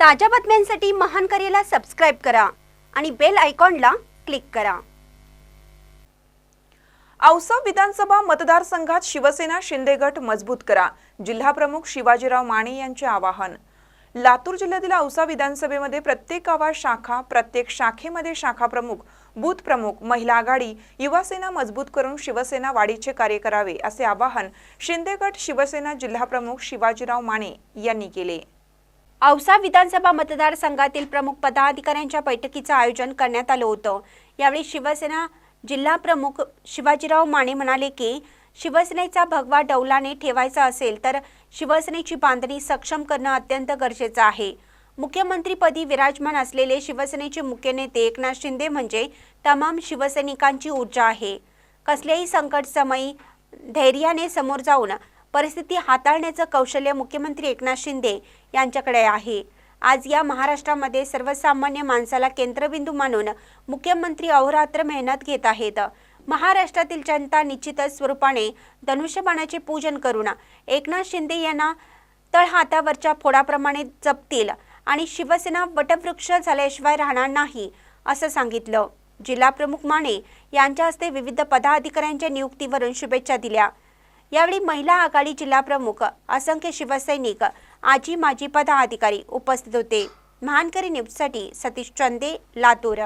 ताज्या बातम्यांसाठी महान करेला सबस्क्राईब करा आणि बेल आयकॉनला क्लिक करा. औसा विधानसभा मतदारसंघात शिवसेना शिंदे गट मजबूत करा जिल्हाप्रमुख शिवाजीराव माने यांचे आवाहन. लातूर जिल्ह्यातील औसा विधानसभेमध्ये प्रत्येक गावात शाखा प्रत्येक शाखेमध्ये शाखा प्रमुख बूथ प्रमुख महिला आघाडी युवासेना मजबूत करून शिवसेना वाढीचे कार्य करावे असे आवाहन शिंदे गट शिवसेना जिल्हाप्रमुख शिवाजीराव माने यांनी केले. औसा विधानसभा मतदारसंघातील प्रमुख पदाधिकाऱ्यांच्या बैठकीचं आयोजन करण्यात आलं होतं. यावेळी शिवसेना जिल्हा प्रमुख शिवाजीराव माने म्हणाले की शिवसेनेचा भगवा डौलाने ठेवायचा असेल तर शिवसेनेची बांधणी सक्षम करणं अत्यंत गरजेचं आहे. मुख्यमंत्रीपदी विराजमान असलेले शिवसेनेचे मुख्य नेते एकनाथ शिंदे म्हणजे तमाम शिवसैनिकांची ऊर्जा आहे. कसल्याही संकट समयी धैर्याने समोर जाऊन परिस्थिती हाताळण्याचं कौशल्य मुख्यमंत्री एकनाथ शिंदे यांच्याकडे आहे. आज या महाराष्ट्रामध्ये सर्वसामान्य माणसाला केंद्रबिंदू मानून मुख्यमंत्री अहोरात्र मेहनत घेत आहेत. महाराष्ट्रातील जनता निश्चितच स्वरूपाने धनुष्यबाणाचे पूजन करून एकनाथ शिंदे यांना तळहातावरच्या फोडाप्रमाणे जपतील आणि शिवसेना वटवृक्ष झाल्याशिवाय राहणार नाही असं सांगितलं. जिल्हाप्रमुख माने यांच्या हस्ते विविध पदाधिकाऱ्यांच्या नियुक्तीवरून शुभेच्छा दिल्या. यावेळी महिला आघाडी जिल्हाप्रमुख असंख्य शिवसैनिक आजी माजी पदाधिकारी उपस्थित होते. महानकरी न्यूजसाठी सतीश चंदे लातूर.